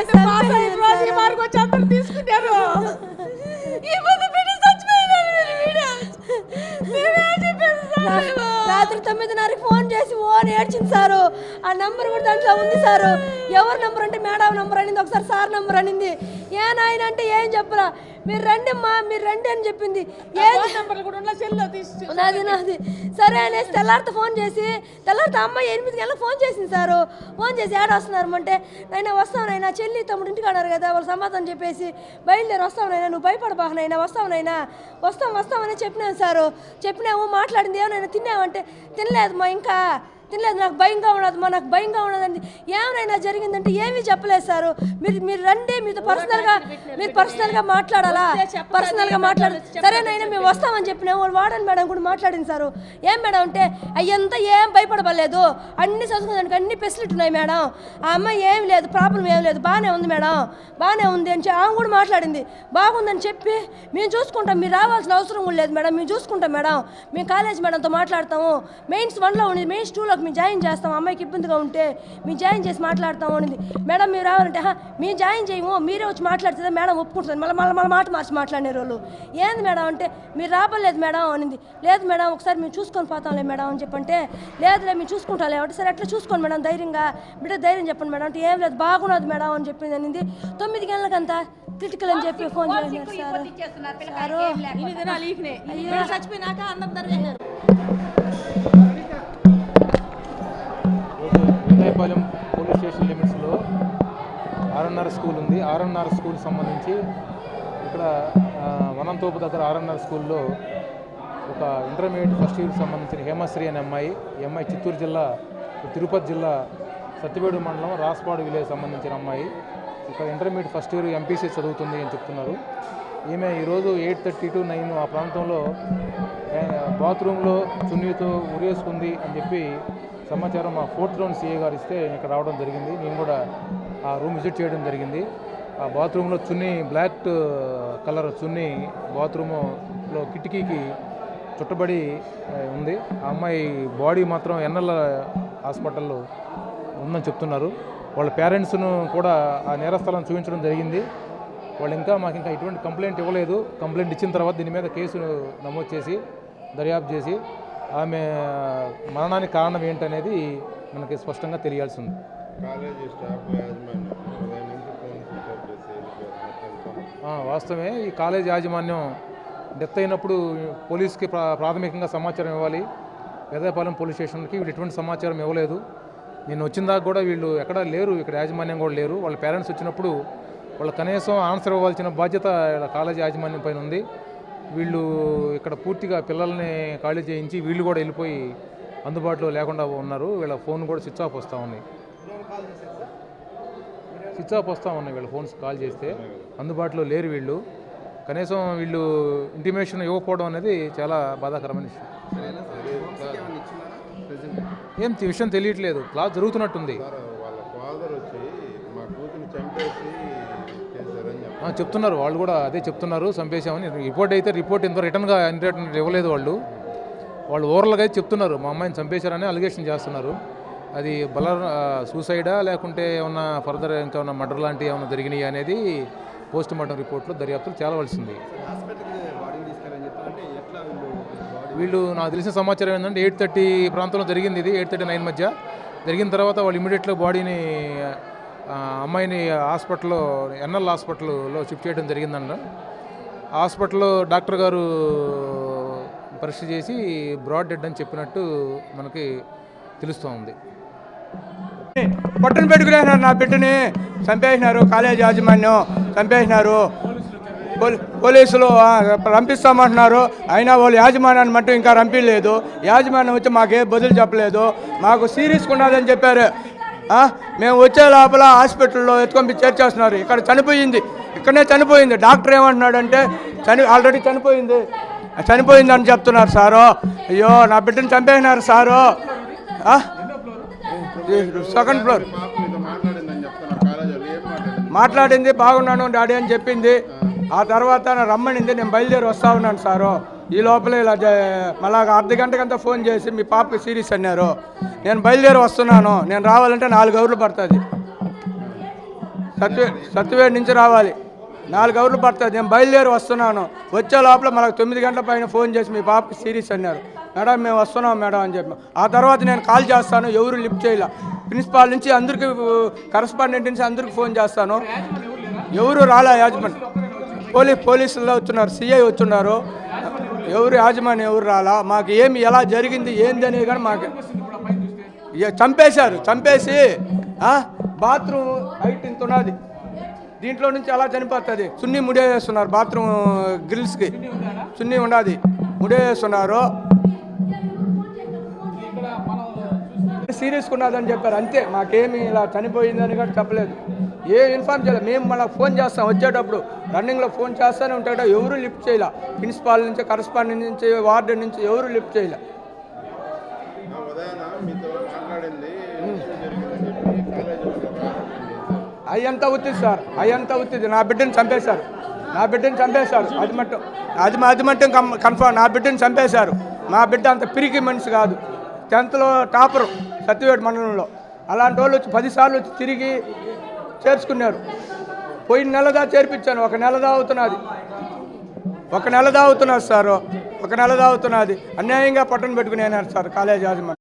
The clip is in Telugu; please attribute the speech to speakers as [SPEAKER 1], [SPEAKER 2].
[SPEAKER 1] అందరూ తీసుకున్నారు?
[SPEAKER 2] రాత్రి తొమ్మిదిన్నరకి ఫోన్ చేసి ఓన్ ఏడ్చింది సారు. ఆ నంబర్ కూడా దాంట్లో ఉంది సారు. ఎవరి నంబర్ అంటే మేడం నంబర్ అనింది. ఒకసారి సార్ నంబర్ అనింది. ఏ నాయన అంటే ఏం చెప్పరా? మీరు రండి అమ్మా మీరు రండి అని చెప్పింది.
[SPEAKER 1] నంబర్లు కూడా ఉన్న సెల్లో తీసి
[SPEAKER 2] నాది నాది. సరే అనేసి తెల్లారితో ఫోన్ చేసి తెల్లారితో అమ్మాయి ఎనిమిది గంటలకు ఫోన్ చేసింది సారు. ఫోన్ చేసి ఏడ వస్తున్నారు అంటే నైనా వస్తావు నైనా చెల్లి తమ్ముడు ఇంటికి అన్నారు కదా వాళ్ళు సమాధానం చెప్పేసి బయలుదేరి వస్తావు నైనా నువ్వు భయపడబాక నైనా వస్తావు నైనా వస్తాం వస్తామని చెప్పినాను సారు. చెప్పినాము మాట్లాడింది ఏమైనా తిన్నావంటే తినలేదు మా ఇంకా తినలేదు నాకు భయంగా ఉన్నది మా నాకు భయంగా ఉన్నదండి ఏమైనా జరిగిందంటే ఏమీ చెప్పలేదు సారు. మీరు మీరు రండి మీతో పర్సనల్గా మీరు పర్సనల్గా మాట్లాడాలా? పర్సనల్గా మాట్లాడు. సరేనైనా మేము వస్తామని చెప్పినా వాళ్ళు వాడని మేడం కూడా మాట్లాడింది సారు. ఏం మేడం అంటే అయ్యంతా ఏం భయపడబలేదు అన్ని చదువుకోవడానికి అన్ని ఫెసిలిటీ ఉన్నాయి మేడం. ఆ అమ్మాయి ఏం లేదు ప్రాబ్లం ఏం లేదు బాగానే ఉంది మేడం. బాగానే ఉంది అని చెప్పి ఆమె కూడా మాట్లాడింది. బాగుందని చెప్పి మేము చూసుకుంటాం మీరు రావాల్సిన అవసరం కూడా లేదు మేడం మేము చూసుకుంటాం మేడం. మేము కాలేజ్ మేడంతో మాట్లాడతాము. మెయిన్స్ వన్లో ఉంది మెయిన్స్ టూలోకి మేము జాయిన్ చేస్తాం అమ్మాయికి ఇబ్బందిగా ఉంటే మేము జాయిన్ చేసి మాట్లాడతాము అనింది. మేడం మీరు రావాలంటే "హా, మేము జాయిన్ చేయము మీరే వచ్చి మాట్లాడితే మేడం ఒప్పుకుంటుంది. మళ్ళీ మళ్ళీ మళ్ళీ మాట మార్చి మాట్లాడిన వాళ్ళు ఏంది మేడం అంటే మీరు రాబలేదు మేడం అనింది. లేదు మేడం ఒకసారి మేము చూసుకొని పోతాంలే మేడం అని చెప్పంటే లేదులే మేము చూసుకుంటాలే. అంటే సరే ఎట్లా చూసుకోండి మేడం ధైర్యంగా. బిడ్డ ధైర్యం చెప్పండి మేడం అంటే ఏం లేదు బాగున్నది మేడం అని చెప్పింది అనింది. తొమ్మిది గంటలకంతా క్రిటికల్ అని చెప్పి ఫోన్ చేసినారు సార్.
[SPEAKER 1] చచ్చిపోయినాక జరిగారు
[SPEAKER 3] పోలీస్ స్టేషన్ లిమిట్స్లో ఆర్ఎన్ఆర్ స్కూల్ ఉంది. ఆర్ఎన్ఆర్ స్కూల్ సంబంధించి ఇక్కడ వనంతోపు దగ్గర ఆర్ఎన్ఆర్ స్కూల్లో ఒక ఇంటర్మీడియట్ ఫస్ట్ ఇయర్కి సంబంధించిన హేమశ్రీ అనే అమ్మాయి ఈ అమ్మాయి చిత్తూరు జిల్లా తిరుపతి జిల్లా సత్యవేడు మండలం రాస్పాడు విలేజ్ సంబంధించిన అమ్మాయి. ఇక్కడ ఇంటర్మీడియట్ ఫస్ట్ ఇయర్ ఎంపీసీ చదువుతుంది అని చెప్తున్నారు. ఈమె ఈరోజు ఎయిట్ థర్టీ టు నైన్ ఆ ప్రాంతంలో బాత్రూంలో చున్నీతో ఉరేసుకుంది అని చెప్పి సమాచారం మా ఫోర్త్ రౌండ్ సీఏ గారు ఇస్తే ఇక్కడ రావడం జరిగింది. నేను కూడా ఆ రూమ్ విజిట్ చేయడం జరిగింది. ఆ బాత్రూంలో చున్నీ బ్లాక్ కలర్ చున్నీ బాత్రూములో కిటికీకి చుట్టబడి ఉంది. ఆ అమ్మాయి బాడీ మాత్రం ఎన్నెల హాస్పిటల్లో ఉందని చెప్తున్నారు. వాళ్ళ పేరెంట్స్ను కూడా ఆ నేరస్థలం చూపించడం జరిగింది. వాళ్ళు ఇంకా మాకు ఇంకా ఎటువంటి కంప్లైంట్ ఇవ్వలేదు. కంప్లైంట్ ఇచ్చిన తర్వాత దీని మీద కేసు నమోదు చేసి దర్యాప్తు చేసి ఆమె మరణానికి కారణం ఏంటనేది మనకి స్పష్టంగా తెలియాల్సి ఉంది వాస్తవమే ఈ కాలేజ్ యాజమాన్యం డెత్ అయినప్పుడు పోలీస్కి ప్రా ప్రాథమికంగా సమాచారం ఇవ్వాలి. పెద్దపాలెం పోలీస్ స్టేషన్కి వీళ్ళు ఎటువంటి సమాచారం ఇవ్వలేదు. నేను వచ్చిన దాకా కూడా వీళ్ళు ఎక్కడ లేరు ఇక్కడ యాజమాన్యం కూడా లేరు. వాళ్ళ పేరెంట్స్ వచ్చినప్పుడు వాళ్ళు కనీసం ఆన్సర్ ఇవ్వాల్సిన బాధ్యత కాలేజ్ యాజమాన్యం పైన ఉంది. వీళ్ళు ఇక్కడ పూర్తిగా పిల్లల్ని ఖాళీ చేయించి వీళ్ళు కూడా వెళ్ళిపోయి అందుబాటులో లేకుండా ఉన్నారు. వీళ్ళ ఫోన్ కూడా స్విచ్ ఆఫ్ వస్తూ ఉన్నాయి స్విచ్ ఆఫ్ వస్తూ ఉన్నాయి వీళ్ళ ఫోన్స్ కాల్ చేస్తే. అందుబాటులో లేరు వీళ్ళు. కనీసం వీళ్ళు ఇంటిమేషన్ ఇవ్వకపోవడం అనేది చాలా బాధాకరమైన విషయం. ఏం విషయం తెలియట్లేదు. క్లాస్ జరుగుతున్నట్టుంది.
[SPEAKER 4] వాళ్ళ ఫాదర్ వచ్చి మా కూతురు చంపేసి
[SPEAKER 3] చెప్తున్నారు. వాళ్ళు కూడా అదే చెప్తున్నారు. చంపేశామని. రిపోర్ట్ అయితే రిపోర్ట్ ఇంత రిటర్న్గా రిటర్న్ ఇవ్వలేదు వాళ్ళు. వాళ్ళు ఓవరాల్గా అయితే చెప్తున్నారు. మా అమ్మాయిని చంపేశారని అలిగేషన్ చేస్తున్నారు. అది బల సూసైడా లేకుంటే ఏమన్నా ఫర్దర్ ఇంకా ఏమన్నా మర్డర్ లాంటివి ఏమైనా జరిగినాయి అనేది పోస్ట్ మార్టం రిపోర్ట్లో దర్యాప్తులు తేలవలసింది వీళ్ళు నాకు తెలిసిన సమాచారం ఏంటంటే ఎయిట్ థర్టీ ప్రాంతంలో జరిగింది ఇది. ఎయిట్ థర్టీ నైన్ మధ్య. జరిగిన తర్వాత వాళ్ళు ఇమీడియట్గా బాడీని అమ్మాయిని హాస్పిటల్లో ఎన్ఎల్ హాస్పిటల్లో షిఫ్ట్ చేయడం జరిగిందంట. హాస్పిటల్లో డాక్టర్ గారు పరీక్ష చేసి బ్రాడ్ డెడ్ అని చెప్పినట్టు మనకి తెలుస్తూ ఉంది.
[SPEAKER 5] పట్టును పెట్టుకునేసినారు నా బిడ్డని? చంపేసినారు కాలేజ్ యాజమాన్యం చంపేసినారు. పోలీ- పోలీసులు రంపిస్తామంటున్నారు. అయినా వాళ్ళు యాజమాన్యాన్ని మట్టు ఇంకా రంపిలేదు. యాజమాన్యం వచ్చి మాకే బదులు చెప్పలేదు. మాకు సీరియస్గా ఉన్నదని చెప్పారు. మేము వచ్చే లోపల హాస్పిటల్లో ఎత్తుకొని చేర్చేస్తున్నారు. ఇక్కడ చనిపోయింది. ఇక్కడనే చనిపోయింది. డాక్టర్ ఏమంటున్నాడంటే చని ఆల్రెడీ చనిపోయింది. చనిపోయిందని చెప్తున్నారు సారు. అయ్యో నా బిడ్డను చంపేసినారు సారు. Second floor.
[SPEAKER 4] మాట్లాడింది
[SPEAKER 5] బాగున్నాను డాడీ అని చెప్పింది. ఆ తర్వాత రమ్మనింది నేను బయలుదేరి వస్తా ఉన్నాను సారు. ఈ లోపల ఇలా మళ్ళా అర్ధ గంటకంతా ఫోన్ చేసి మీ పాపకి సీరియస్ అన్నారు. నేను బయలుదేరి వస్తున్నాను. నేను రావాలంటే నాలుగు అవర్లు పడుతుంది. సత్యవే సత్యవేడి నుంచి రావాలి. నాలుగు అవర్లు పడుతుంది. నేను బయలుదేరి వస్తున్నాను. వచ్చే లోపల మనకు తొమ్మిది గంటల పైన ఫోన్ చేసి మీ పాపకి సీరియస్ అన్నారు. మేడం మేము వస్తున్నాం మేడం అని చెప్పి. ఆ తర్వాత నేను కాల్ చేస్తాను. ఎవరు లిఫ్ట్ చేయాల. ప్రిన్సిపాల్ నుంచి అందరికి కరస్పాండెంట్ నుంచి అందరికి ఫోన్ చేస్తాను. ఎవరు రాలే యాజమాన్ పోలీస్ పోలీసుల్లో వచ్చున్నారు సిఐ వచ్చున్నారు. ఎవరు యాజమాన్యం ఎవరు రాలా? మాకు ఏమి ఎలా జరిగింది ఏంది అనేది కానీ మాకు చంపేశారు చంపేసి బాత్రూమ్ హైట్ ఇంత ఉన్నది. దీంట్లో నుంచి అలా చనిపోతుంది? సున్ని ముడేస్తున్నారు బాత్రూమ్ గ్రిల్స్కి. సున్ని ఉన్నది ముడేస్తున్నారు సీరియస్గా ఉన్నదని చెప్పారు అంతే. మాకేమి ఇలా చనిపోయిందని కూడా చెప్పలేదు. ఏ ఇన్ఫార్మ్ చేయలేదు మేము మళ్ళీ ఫోన్ చేస్తాం. వచ్చేటప్పుడు రన్నింగ్లో ఫోన్ చేస్తూనే ఉంటాడు. ఎవరు లిఫ్ట్ చేయలే. ప్రిన్సిపాల్ నుంచి కరస్పాండెంట్ నుంచి వార్డెన్ నుంచి ఎవరు లిఫ్ట్ చేయలే. అయ్యంతా ఉత్తిది సార్. అయ్యంతా ఉత్తిది నా బిడ్డని చంపేశారు. నా బిడ్డని చంపేశారు. అది మట్టం అది మా- అది మట్టం కన్ఫర్మ్. నా బిడ్డని చంపేశారు. మా బిడ్డ అంత పిరికి మనిషి కాదు. టెన్త్లో టాపరు సత్యవేడు మండలంలో. అలాంటి వాళ్ళు వచ్చి పదిసార్లు వచ్చి తిరిగి చేర్చుకున్నారు. పోయిన నెలదా చేర్పించాను. ఒక నెలదా అవుతున్నది ఒక నెలదా అవుతున్నది సారు. ఒక నెలదా అవుతున్నది అన్యాయంగా పట్టణ పెట్టుకునేనారు సార్ కాలేజ్ యాజమాన్యం.